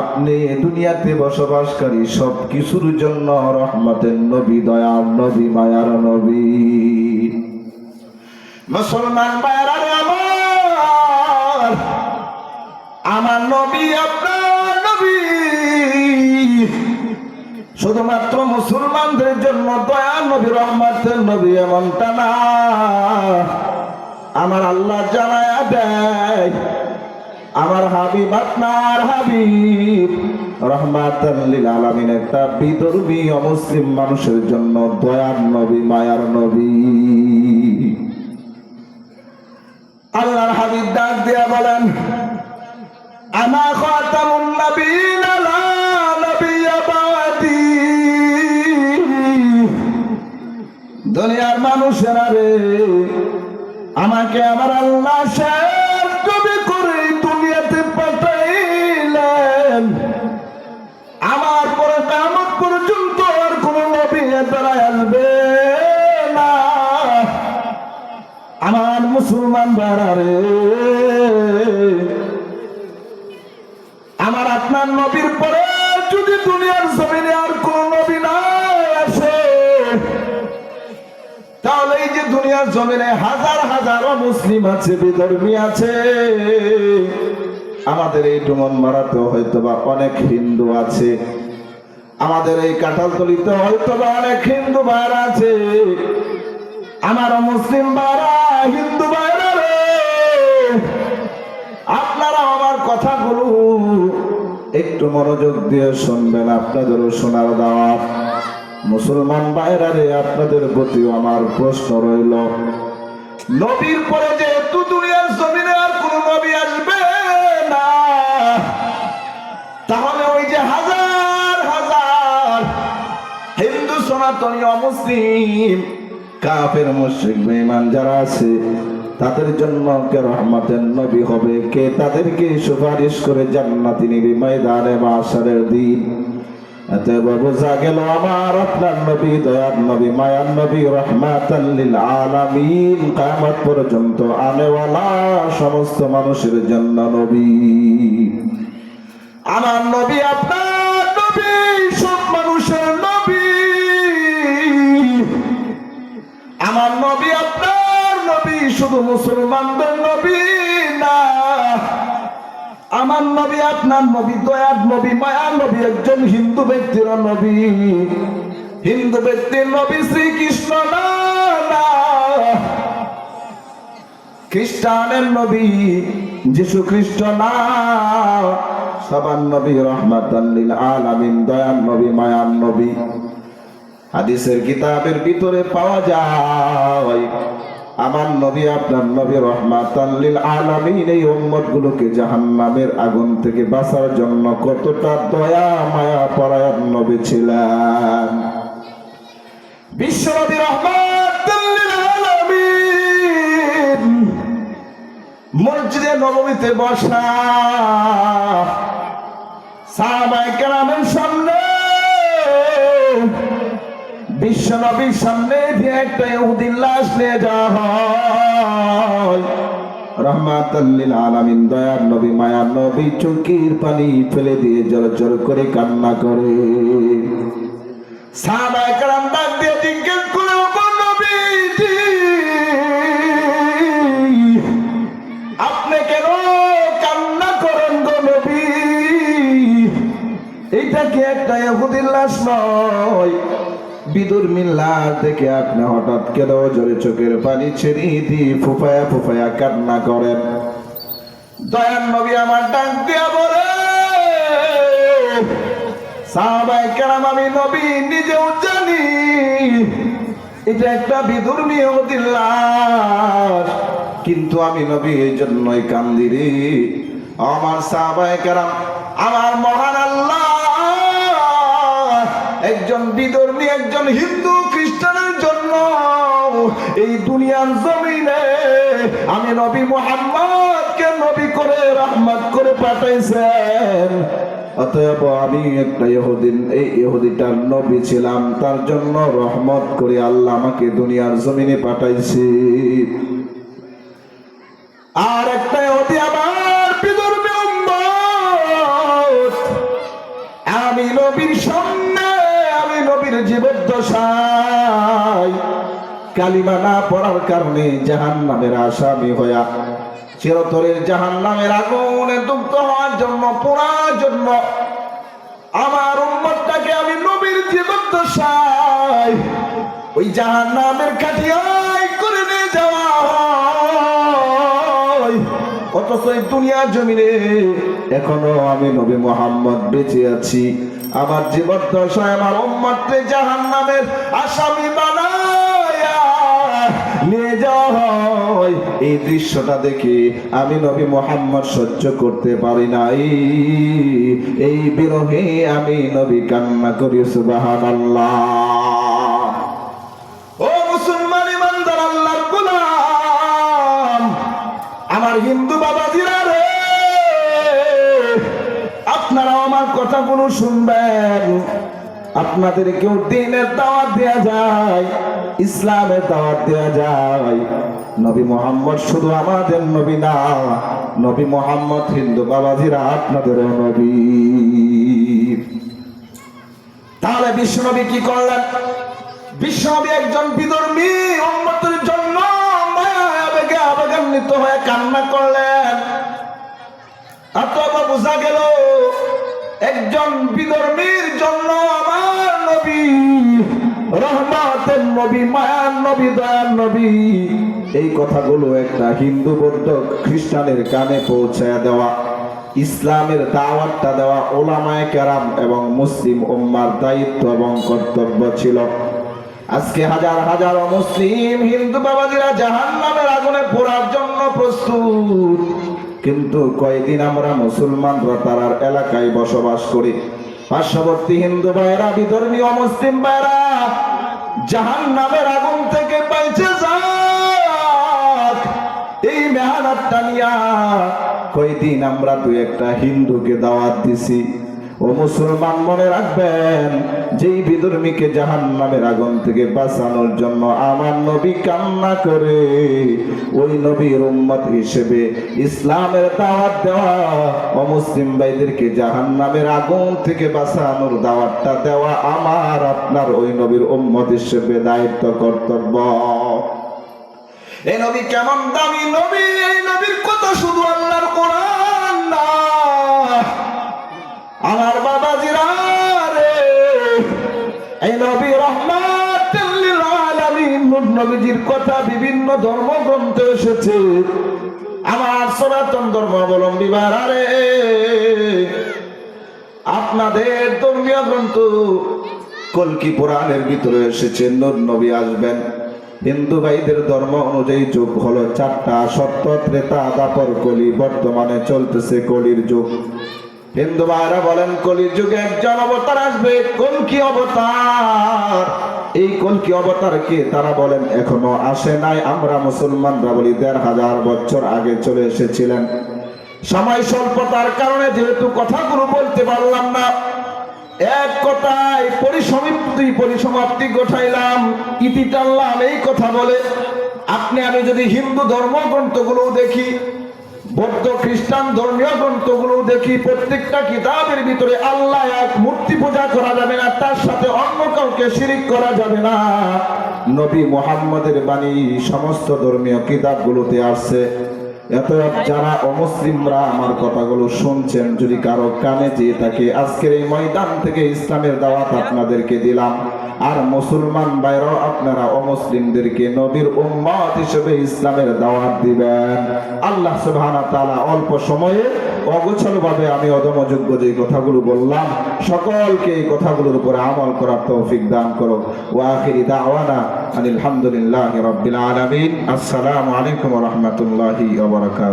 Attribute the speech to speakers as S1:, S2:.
S1: আপনি দুনিয়াতে বসবাসকারী সব কিছুর জন্য রহমতের নবী, দয়ার নবী, মায়ার নবী। মুসলমান আমার নবী, আপনার নবী। শুধুমাত্র মুসলমানদের জন্য দয়া নবী, রহমতের নবী এমনটা না। আমার আল্লাহ জানায়া দেয় আমার হাবিব, আপনার হাবিব। রহমাতাল্লিল আলামিন, একটা অমুসলিম মানুষের জন্য দয়ার নবী, মায়ার নবী। আল্লাহর হাবিব ডাক দিয়া বলেন, আনা খাতামুন দুনিয়ার মানুষেরা রে, আমাকে আমার আল্লাহ শেষ মুসলমান ভাড়া রে। আমার আপনার নবীর পরে যদি দুনিয়ার জমিনে আর কোন নবী না আসে, তাহলে এই যে দুনিয়ার জমিনে হাজার হাজারো মুসলিম আছে, বিধর্মী আছে। আমাদের এই ডুমন মারাতে হয়তো বা অনেক হিন্দু আছে। আমাদের এই কাঁঠালতলিতে হয়তো বা অনেক হিন্দু ভাইরা আছে। আমার মুসলিম ভাইরা, হিন্দু ভাইরা রে, আপনারা আমার কথাগুলো একটু মনোযোগ দিয়ে শুনবেন আপনাদেরও শোনার দাওয়াত। মুসলমান বাইরারে আপনাদের প্রতিও আমার প্রশ্ন রইল। নবীর পরে যেহেতু দুনিয়ার জমিনে আর কোন নবী আসবে না, তাহলে ওই যে হাজার হাজার হিন্দু সনাতনী অমুসলিম কাফের মুশরিক বেঈমান যারা আছে, তাদের জন্য কে রহমতের নবী হবে? কে তাদেরকে সুপারিশ করে জান্নাতি নিবি ময়দানে মাশারের দিন? অতএব বোঝা গেল আমার আপনার নবী, দয়ার নবী, মায়ার নবী আলামিন পর্যন্ত আনেওয়ালা সমস্ত মানুষের জন্য নবী। আমার নবী আপনার আমার নবী, আপনার নবী, শুধু মুসলমানদের নবী না। আমার নবী, আপনার নবী, দয়ার নবী, মায়ার নবী, একজন হিন্দু ব্যক্তির নবী। হিন্দু ব্যক্তির নবী শ্রীকৃষ্ণ না। খ্রিস্টানের নবী যিশু খ্রিস্ট না। সবার নবী রহমাতাল্লিল আলামিন, দয়ার নবী, মায়ার নবী। হাদিসের কিতাবের ভিতরে পাওয়া যায়। আমার নবী, আপনার নবী রহমাতাল্লিল আলামিন এই উম্মত গুলোকে জাহান্নামের আগুন থেকে বাঁচার জন্য কতটা দয়া, মায়া, পরায়ণ নবী ছিলেন। বিশ্বনবী রহমাতাল্লিল আলামিন মসজিদে নবমীতে বসা সাহাবায়ে কেরামের সামনে বিশ্ব নবীর সামনে দিয়ে একটা ইহুদির লাশ নিয়ে যাওয়া হয়। নবী ফেলে দিয়ে জোর করে কান্না করে। করে "ওগো নবীজি, আপনি কেন কান্না করেন গো নবী? এইটা কি একটা ইহুদির লাশ নয়? বিদুর মিল্লার দেখে আপনি হঠাৎ কেন জোরে চোখের পানি ছেড়ে দিয়ে ফুফায়া ফুফায়া কান্না করেন? দয়ান নবী আমার ডাক দিয়া বলে সাহাবাই কেরাম, আমি নবী নিজেও জানি, এটা একটা বিদুর নিয়মতির লাশ কিন্তু আমি নবী এই জন্যই কান্দি রে। আমার সাহাবাই কেরাম, আমার মহান আল্লাহ, একজন বিধর্মী একজন হিন্দু খ্রিস্টানের জন্য এই দুনিয়ার জমিনে আমি নবী মোহাম্মদকে নবী করে, রহমত করে পাঠাইছেন। অতএব আমি একটা ইহুদিন, এই ইহুদিটার নবী ছিলাম, তার জন্য রহমত করে আল্লাহ আমাকে দুনিয়ার জমিনে পাঠাইছে। আর একটা ইহুদি আমার বিধর্মী উম্মত নবীর সামনে আমি নবীর জীবদ্দশায়। কালিমা না পড়ার কারণে জাহান নামের আসামি হইয়া চিরতরের জাহান নামের আগুনে দুগ্ধ হওয়ার জন্য, পোড়ার জন্য আমার উম্মতটাকে আমি নবীর জীবদ্দশায় ওই জাহান নামের কাঠিয়ায় করে নিয়ে যাওয়া অথচ এই দুনিয়া জমিনে এখনও আমি নবী মোহাম্মদ বেঁচে আছি। আমার জীবন দশায় আমার উম্মতকে জাহান নামের আসামি এই দৃশ্যটা দেখে আমি নবী মোহাম্মদ সহ্য করতে পারি নাই। এই বিরহে আমি নবী কান্না করি, সুবহানাল্লাহ। ও মুসলমান আমার হিন্দু বাবাজিরা রে কথাগুলো শুনবেন। আপনাদের কেউ দিনের দাওয়াত দেয়া যায়, ইসলামের দাওয়াত দেয়া যায়। নবী মোহাম্মদ শুধু আমাদের নবী না, নবী মোহাম্মদ হিন্দু বাবাজিরা আপনাদেরও নবী। তাহলে বিশ্বনবী কি করলেন? বিশ্বনবী একজন বিধর্মী, উম্মতের জন্য আবেগে আবেগান্বিত হয়ে কান্না করলেন। অথবা বোঝা গেল একজন বিধর্মীর জন্য আমার নবী, রহমাতের নবী, মায়ার নবী, দয়ার নবী। এই কথাগুলো একটা হিন্দু বৌদ্ধ খ্রিস্টানের কানে পৌঁছায় দেওয়া, ইসলামের দাওয়াতটা দেওয়া ওলামায় কেরাম এবং মুসলিম উম্মার দায়িত্ব এবং কর্তব্য ছিল। আজকে হাজার হাজার মুসলিম হিন্দু বাবাজিরা জাহান নামের আগুনে পোড়ার জন্য প্রস্তুত। কিন্তু কয়েকদিন আমরা মুসলমানরা তারার এলাকায় বসবাস করি। পার্শ্ববর্তী হিন্দু ভাইরা বিধর্মীয় মুসলিম ভাইরা জাহান নামের আগুন থেকে পাইছে এই মেহনতটা নিয়া কয়দিন আমরা দু একটা হিন্দুকে দাওয়াত দিছি। ও মুসলমান মনে রাখবেন, যেই বিধর্মীকে জাহান নামের আগুন থেকে বাঁচানোর জন্য আমার নবী কান্না করে, ওই নবীর উম্মত হিসেবে ইসলামের দাওয়াত দেওয়া ও মুসলিম ভাইদেরকে জাহান নামের আগুন থেকে বাঁচানোর দাওয়াতটা দেওয়া আমার, আপনার ওই নবীর উম্মত হিসেবে দায়িত্ব কর্তব্য। এই নবী কেমন দামি নবী? নবীজির কথা বিভিন্ন ধর্মগ্রন্থে এসেছে। আমার সনাতন ধর্মাবলম্বী রে। আপনাদের ধর্মীয় গ্রন্থ কলকি পুরাণের ভিতরে এসেছে নবী আসবেন। হিন্দু ভাইদের ধর্ম অনুযায়ী যুগ হলো চারটা, সত্য, ত্রেতা, দাপর, কলি, বর্তমানে চলতেছে কলির যুগ। হিন্দু ভাইরা বলেন, কলির যুগে একজন অবতার আসবে কলকি অবতার? এই কলকি অবতারকে তারা বলেন, এখনও আসে নাই। আমরা মুসলমানরা বলি, দেড় হাজার বছর আগে চলে এসেছিলেন। সময় স্বল্পতার কারণে যেহেতু কথাগুলো বলতে পারলাম না, এক কথায় পরিসমাপ্তি পরিসমাপ্তি ঘটাইলাম ইতি টানলাম, এই কথা বলে, আপনি আমি যদি হিন্দু ধর্মগ্রন্থগুলো দেখি বৌদ্ধ খ্রিস্টান ধর্মীয় গ্রন্থগুলো দেখি প্রত্যেকটা কিতাবের ভিতরে আল্লাহ এক মূর্তি পূজা করা যাবে না, তার সাথে অন্য কাউকে শিরিক করা যাবে না। নবী মোহাম্মদের বাণী সমস্ত ধর্মীয় কিতাবগুলোতে আসছে। এত যারা অমুসলিমরা আমার কথাগুলো শুনছেন, যদি কারও কানে যেয়ে থাকে, আজকের এই ময়দান থেকে ইসলামের দাওয়াত আপনাদেরকে দিলাম। আর মুসলমান বাইরেও আপনারা অমুসলিমদেরকে নবীর উম্মত হিসেবে ইসলামের দাওয়াত দিবেন। আল্লাহ সুবহানাহু তাআলা অল্প সময়ে অগোছালো ভাবে আমি অদমযোগ্য যে কথাগুলো বললাম, সকলকে এই কথাগুলোর উপরে আমল করার তৌফিক দান করো ওয়া আখিরি দাওয়ানা আলহামদুলিল্লাহি রাব্বিল আলামিন। আসসালামু আলাইকুম ওয়া রাহমাতুল্লাহি ওয়া বারাকাতুহু।